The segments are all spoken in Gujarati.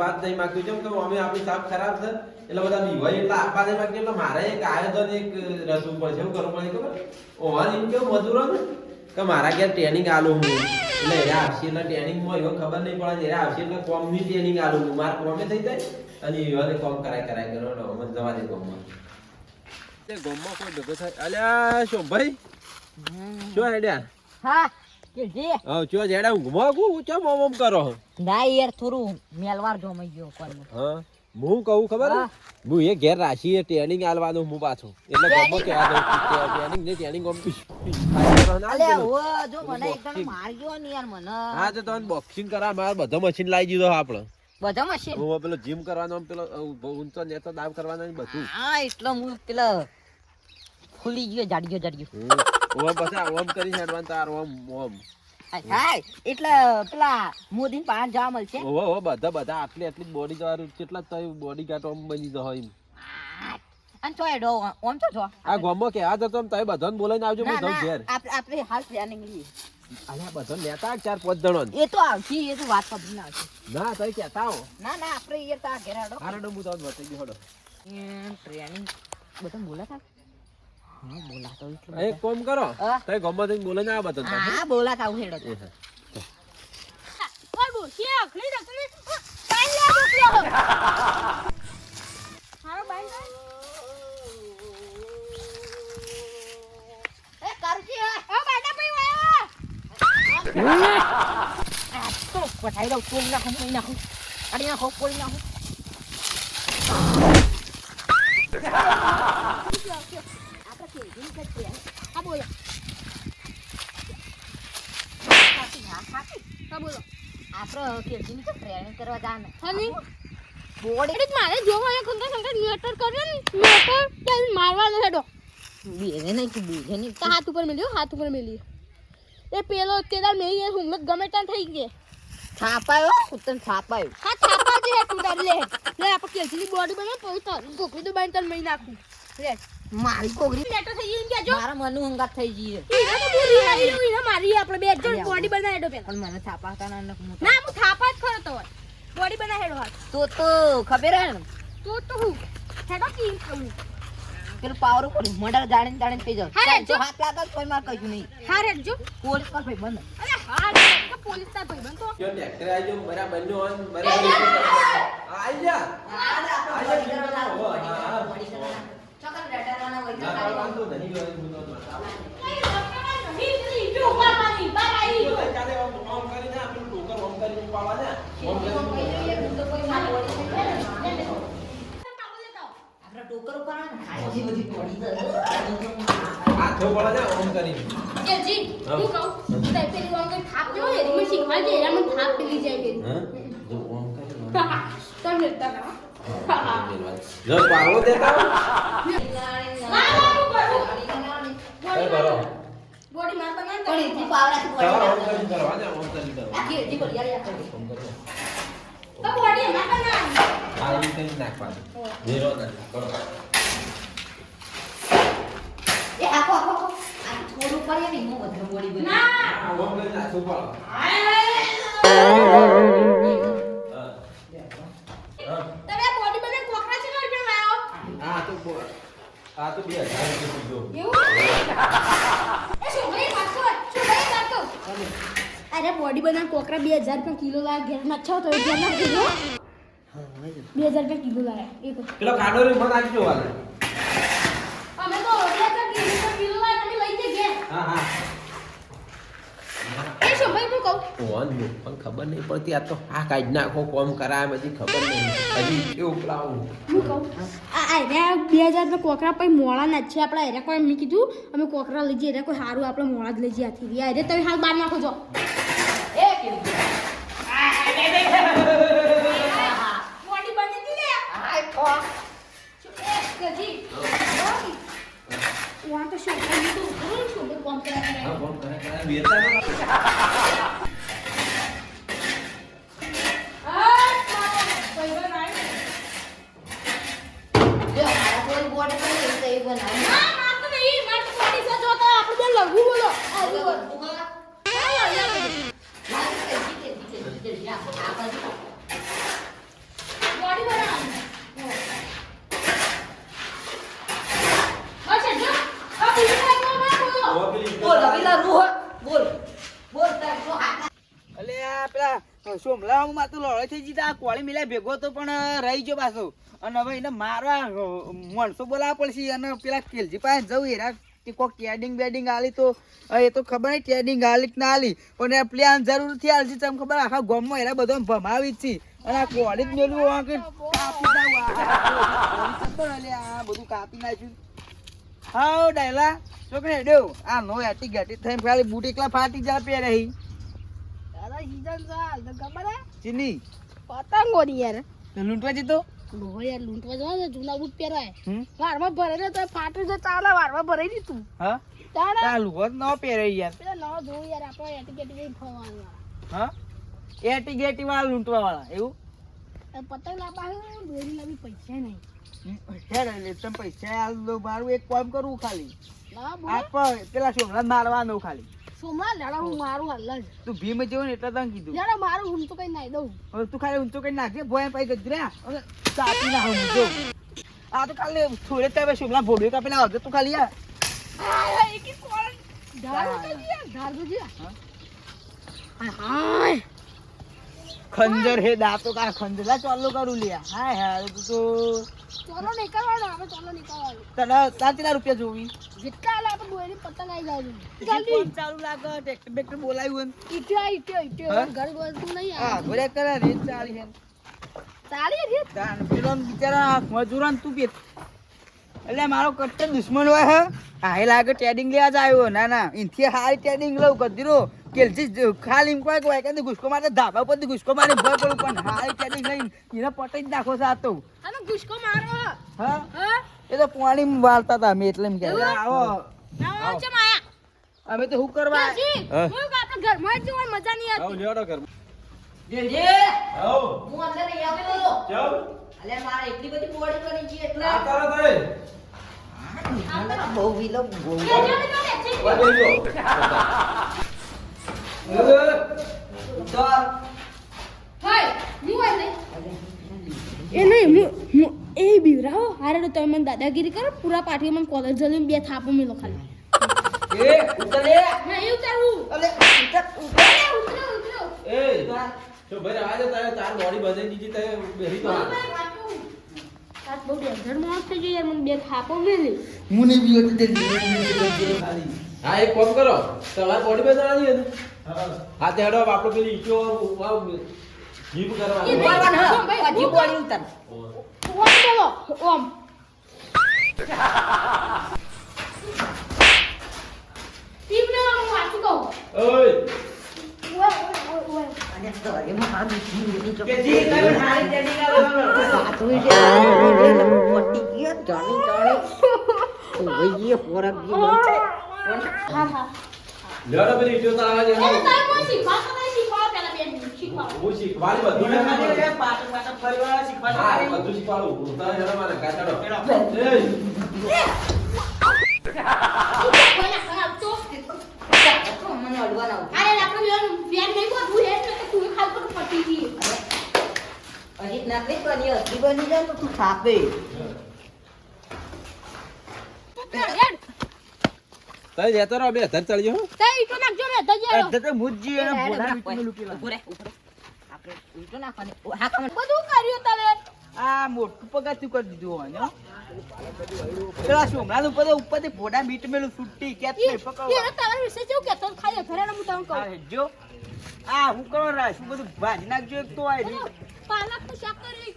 આપવા જ નહીં માંગતું કેમ કે અમે આપણી સાપ ખરાબ છે એટલે બધા બીવાય એટલે આપવા નહીં માંગતું એટલે મારે એક આયોજન એક રચવું પડશે એવું કરવું પડે ખબર? ઓવા એમ કેવું મજૂરો ને? કે મારા ઘેર ટ્રેનિંગ આલું હું. એટલે એ આવશે એટલે ટ્રેનિંગમાં એવો ખબર નહીં પડે એ આવશે એટલે કોમની ટ્રેનિંગ આલું હું. મારે કોમે થઈ જાય અને એવાને કોમ કરાય કરાય કરો એટલે અમે જવા દે કોમમાં તે ગોમમાં કોઈ ભેગો થાય. અલ્યા શું ભાઈ શું આઈડિયા હા. કે હા ચો જેડા ઊંઘમાં કુ ચમ ઓમ ઓમ કરો? ના યાર થોડું મેલવાર જોમાઈ ગયો કોણ હા હું કહું ખબર? હું. એ ઘેર રાશી ટ્રેનિંગ આલવાનું હું પાછો. એટલે ગમો કે આ ટ્રેનિંગ ને ટ્રેનિંગ ગમ અલે ઓ જો મને એકદમ મારજો ને યાર મને. હા તો તમે બોક્સિંગ કરા મારે બધો મશીન લાવી દીધો આપણે. બધા મશીન હું પેલો જીમ કરવાનો પેલો ઊંચો નેતો દાવ કરવાનો બધું. હા એટલે હું પેલો ફૂલી ગયો જાડ્યો જાડ્યો હમ. ઓમ પછી ઓમ કરી હેડવાનું તાર ઓમ ઓમ. હાય એટલે પેલા મોદી પાન જવા મળશે? ઓહો ઓ બધા બધા આટલી આટલી બોડી વાળું કેટલા તો બોડી ગાર્ડ ઓમ બની જહો એમ. અન તો એડો ઓમ તો જો. આ ગોમો કે આ જતો તમે બધાને બોલાઈને આવજો હું જઉં ઘેર. આપણે હાલ પ્લાનિંગ લઈએ અલ્યા બધા લેતા ચાર પાંચ જણો એ તો આવશે એ તો વાત પડી ના આવશે. ના તઈ કહેતા આવો ના ના આપણે એ તા ઘેરાડો હારડો હું તમને બતાવી દઉં, હડો. ટ્રેનિંગ બધા બોલાતા? હા એક કોમ કરો. હા. તઈ ગમો થઈને બોલાઈને આવો બધા તમે. હા બોલાતા હું હેડો એ હા. એ કરજી તો પટાઈ દઉં કોમ નાખું કોઈ નાખું. અડી નાખો. કોઈ નાખું આપણે કેજીની તો ટ્રેનિંગ કરવા જાને બોડી મારે જોવા ખંતા ખંતા મેટર કરે ને મેટર ત્યાં મારવાનો હેડો બેને નહીં તું બેને નહીં. તો હાથ ઉપર મેલ્યો હાથ ઉપર મેલી એ પેલો તેદાર એ હુમત ગમે ત્યાં થઈ ગયે છાપાયો? ઉત્તર છાપાયો. હા છાપા જે તું તારી લે. લે આપણે કેજીની બોડી બને તો તાર કોકરી તો બાઈન તને મહી નાખું. લે. મારી કોગરી મેટર થઈ ગઈ કે જો મારા મનુ હંગાત થઈ ગઈ ઈરા તો પૂરી આવી રહ્યો ઈરા મારી આપણે બે જણ બોડી બનાવી હેડો પેલા. પણ મને છાપાતા ના ના હું થાપા જ ખરો તો બોડી બનાવી હેડો હાથ તો તો ખબર હે ને? તો તો હું. હેડો કી કહું પેલું પાવર ઉપર મર્ડર જાણીને જાણીને થઈ જાવ હા, જો જો. હાથ લાગે કોઈ માર કશું નહીં. હા જો પોલીસ પર ભાઈ બંધ અરે હા રે પોલીસ પર ભાઈ બંધ તો કયો ટ્રેક્ટર ગયો બરાબર નો ઓન બરાબર આવી જા. ના તારો વાંધો ઓમ ટોકર ઉપર ખાલી બધી પડી જાય. કે ઓમ જો પાવો દેતા હોય, એ બરો પણ એથી પાવડાથી પડી સવાર ઓમ જાય. કરીને કરવા ને ઓમ કરીને કરવા આખી એથી પડી જાય, યાર, યાર. ઓમ કરીને આ એમ કરીને નાખવાનું ઝીરો ના કરો એ આખો, આખો, આખો. આ થોડું પડીએ ને, એમાં વધારે બોડી બની. આ ઓમ કરીને નાખવું પડે હા હા આ તો બો- આ તો બે હજાર રૂપિયા કીધું. અરે બોડી બના કોકરા બે હજાર રૂપિયા કિલો લાગે ઘેર છો તો ઘેર ના કિલો બે હજાર રૂપિયા કિલો લાગે એક પેલો કાઢો રે મત આપજો વાલે. અમે તો રોટલા તો કિલો કિલો લાગે તમે લઈ જઈએ ઘેર હા હા. એ શું હું કહું? કોણનું પણ ખબર નહીં પડતી આ તો આ કાઢી નાખો કોમ કરાય બધી ખબર નહીં. હજી કેવું પેલાવું હું કહું? આ આ બે હજાર કોકરા પછી મોળા ના છે આપણે એરે કોઈ મેં કીધું. અમે કોકરા લઈ જઈએ કોઈ સારું આપણે મોળા જ લઈ જઈએ આથી. એરે તમે હાલ બહાર નાખો જો એ કેવું? બોડી બની હતી ને આ એ ખો. એ ગજી વહાં તો શું ભાઈ તો ઘણું શું ભાઈ કોમ કર્યા કરે હા કોમ કરે કરે વેતા ના આ મારો ભાઈબંધ આવ્યો. જો, મારા કોઈ બોડી બની હોય તો એ બનાવી. ના, માર તો નહીં, માર તો બોડી છે, જો તો આપણે બે લઘુ બોલો. આ આ જુઓ. બધું હા. હા, યાર. લાગે છે, જીતે, જીતે, જીતે, જીતે. આ બાજુ. ગાડી બનાવવાની. અચ્છા, જો. આ બોલો, હો. બોલ બોલ તાર તો હાથ અલે પેલા સોમલા હું માતું લડો થઈ જીતા આ કોળી મિલા ભેગો તો પણ રહી ગયો પાછો અને હવે એને મારવા માણસો બોલાવવા પડશે અને પેલા કેલજી પાસે જવું એરા કે કોક ટેડિંગ બેડિંગ આલી તો એ તો ખબર નહીં ટેડિંગ આલી ના આલી. પણ એ જરૂરથી આલશે તમને ખબર આખા ગામમાં એરા બધો ભમાવી જ છે. અને આ કોળી જ મેલું આ કે? આ બધું કાપી નાખ્યું હાઉ ડાયલા છોકરે ડેવ આ નો એટી ગેટી થઈને ખાલી બૂટ એકલા ફાટી જા પે રહી દાદા, season ચાલ, તો ખબર હે? ચીની. પતંગો ની યાર. લૂંટવા જતો? ડોહો યાર લૂંટવા જવા દે, જૂના બૂટ પહેરાય. વારમાં ભરે ને તો ફાટું છે ચાલે વારમાં ભરાઈ દીધું હા? તારે ચાલુ હોત ન પહેરે યાર. પેલા નવા જોવું યાર આપણે એટીકેટી જઈને ફરવાનું. હા? એટી ગેટી વાળા લૂંટવા વાળા એવું? પતંગ લાપા આવ્યો, દોરી લાવી પૈસા નહીં. પૈસા એટલે તમે પૈસા આલ દો મારું એક કામ કરવું ખાલી. ના આપ પેલા છોકરા મારવાનો ખાલી. સોમા લડા હું મારું હાલ તું ભીમ જેવું ને એટલે તને કીધું. લડા મારું હું તો કઈ નાઈ દઉં. હવે તું ખાલી ઊંચો કઈ નાખજે ભોય પાઈ ગજર્યા હવે કાપી ના હું જો આ તો ખાલી થોડે તમે શોભલા ભોડ્યો કાપી ના તું ખાલી આ આ એક એક કોણ ધાર તો જી ધાર તો જી હાય. ખંજર હે દાતો કા ખંજર. ચાલુ કરું લ્યા હાય હાય તું તો ચોલો નીકળવાનો આપણે ચોલો નહીં કરવાનો તને સાચી રૂપિયા જોવી? જેટલા હાલે આપણે દોરી પતંગ આવી જાય જલ્દી. ફોન ચાલુ લાગે ટ્રેક્ટર બેક્ટર બોલાવ્યું ઈટ્યો ઈટ્યો ઈટ્યો હા? ઘર બોલતું નહીં હા આ ઘોડે કરે રે ચાલી હે ચાલી રે તાન પેલો બિચારા મજૂરાન તું પેટ એટલે મારો કટ્ટર દુશ્મન હોય હે. હા એ લાગે ટેડિંગ લેવા જ આવ્યો. ના ના ઇનથી હારી ટેડિંગ લઉં ગધીરો કેલથી ખાલી એમ કોઈ કોઈ કે ગુસ્કો મારે ધાબા પરથી ગુસ્કો મારે ભય પડું પણ હારી ટેડિંગ લઈને એને પટાઈ જ નાખો છે આ તો ગુસ્કો મારો. હા? હા? એ તો પાણી વાળતા હતા અમે એટલે એમ કે? આવો. ના ચમ આયા. અમે તો શું કરવા? જી હા. હું કે આપણે ઘરમાં જ મજા નહીં આવતી. કર જેજે આવો. હું અંદર નહીં આવેલો ચાલ અલે મારે એટલી બધી બોડી કરી છે એટલે. આ બહુ વિલો બહુ એ હોય હું એ નહીં હું હું એ હારે તો તમે દાદાગીરી કરો પૂરા પાઠી મને કોલેજ જલ્દી બે થાપો મેલો ખાલી. એ ઉતર લે. ના એવું તારું અલે ઉતર ઉતર. ઉતર ઉતર. એ. એ તો ભાઈ આજે તારે તાર બોડી બધે દીધી તે બેરી તો આજ બહુ ડેન્જર માણસ થઈ ગયો યાર મને બે થાપો મેલી. હું નહીં બીયો તે હા એક કામ કરો તમારે બોડી બદલાવાની હતી. હા તે હેડો આપણો પેલી ઈટો જીપ કરવાની ભાઈ, હજી બોડી ઉતાર ઓમ બોલો ઓમ. ટીમ ને હું વાંચું કહું. ઓય. શીખવાડી મને અડવાના અરે આપણે લેવાનું બેન નહીં બોલું હે તો તું ખાલ પર પટી ગઈ હજી નાખી તો હજી હજી બની જાય તો તું થાપે. તઈ જતો રહો બે ધર ચડજો તઈ તે ઈટો નાખજો રે તઈ જરો અડધા તો મુજી એને બોલા પેલા ઊભો ઉપર ઊભો આપણે ઉલટો નાખવાની. હા. બધું કર્યું તલે આ મોટું પગાથું કરી દીધું હોય ને. પેલા સોમનાથ ઉપર ઉપરથી ભોળા મીઠ મેલું છૂટી કે તારા વિશે કેવું કહેતો ખાલી ઘરે હું તને કહું. જો આ હું કરવા રાખ બધું ભાજી નાખજો એક તો આય પાલકનું શાક કરી.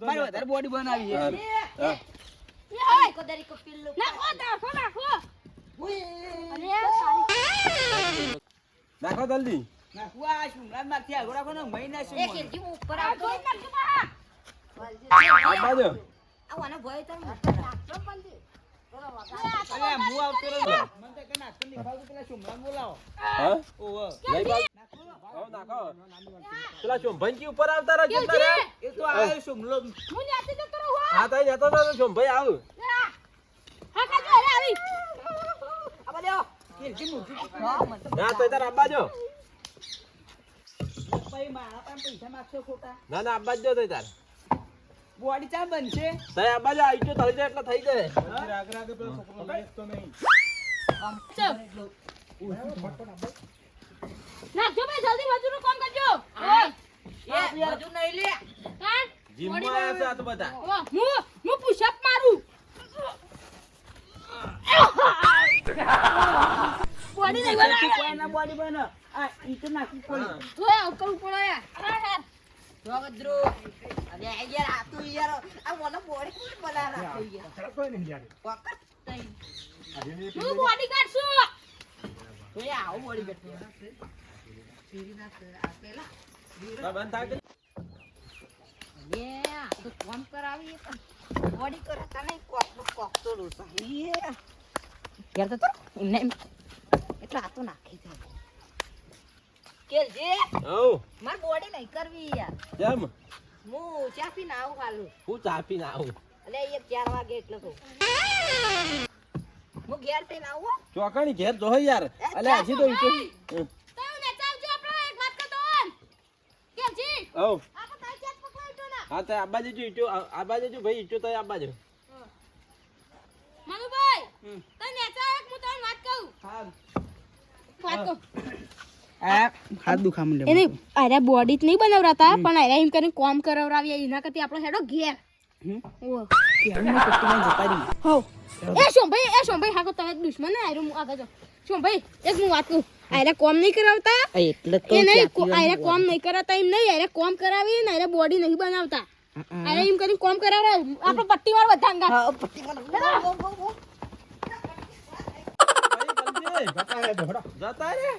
મારે વધારે બોડી બનાવી. નાખો જલ્દી. નાખું આ સોમનાથમાંથી આગળ રાખો ને મહિના ઉપર આ આવતો. જોઈ નાખજો બા આ બાજુ આવો, આનો ભય તો ના. ના તઈ જો તાર બોડી ચા બનશે? સાહેબ આ બાજુ આવી ગયો થઈ જાય એટલે થઈ જાય. નાખજો ભાઈ જલ્દી મજૂરનું કામ કરજો. એ મજૂર નહીં લે. હા? જીમમાં આવ્યા તો બધા. હું હું પુશઅપ મારું. બોડી નહીં કોઈના બોડી બને? આ નાખી પડી. પડે જોગદ્રુ યાર આ તું યાર આ મને બોડી કોણ બનાવી નાખ્યો યાર પકડ તઈ હું બોડી કાઢશું તો એ આવું બોડી બેઠો આ બંધ થાય કે? આ તો કોમ કરાવી પણ બોડી કરાતા નહીં કોક નો કોક તો એ ઘેર તો એમને નાખી દે કે જે હઉ માર બોડી નહીં કરવી યાર જેમ હું ચા પીને આવું હાલું. હું ચા પીને આવું. અલે એક ચાર વાગે એટલે તો હું ઘેર થઈને આવું હો. ચોકણી ઘેર જો યાર. અલે હજી તો તો ને ચાલ જો આપણે એક વાત કરતો કે જી? હઉ આપણે તારી ચેક પકડાઈજો ના. હા તો આબા બાજુ જો ઈટો આ આ જો ભાઈ ઈટો તો આ બાજુ. મનુભાઈ તને ચાલ એક હું તમને વાત કહું. વાત કહું. હાથ દુખા મને એને અરે બોડી જ નહીં બનાવરાતા પણ અરે એમ કરીને કોમ કરાવરાવીએ એના કરતી આપણો હેડો ઘેર. ઓ હો એ શોભાઈ એ શોભાઈ હાકો તમે દુશ્મન ને આયરો આગળ જો શોભાઈ એક હું વાત કહું. આયરે કોમ નહીં કરાવતા? એટલે એ નહીં કો- આયરે કોમ નહીં કરાવતા એમ નહીં આયરે કોમ કરાવી ને આયરે બોડી નહીં બનાવતા. આયરે એમ કરીને કોમ કરાવરા આપણે પટ્ટી વાળ બધા અંગા હા પટ્ટી મને બો, બો, બો. જતા રે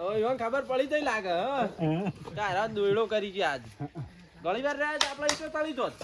ઈવન ખબર પડી જઈ લાગે હ. તારા દોયડો કરી ગયા આજ. ઘણી વાર રહ્યા છે આપણે ઈટો તળી જોત.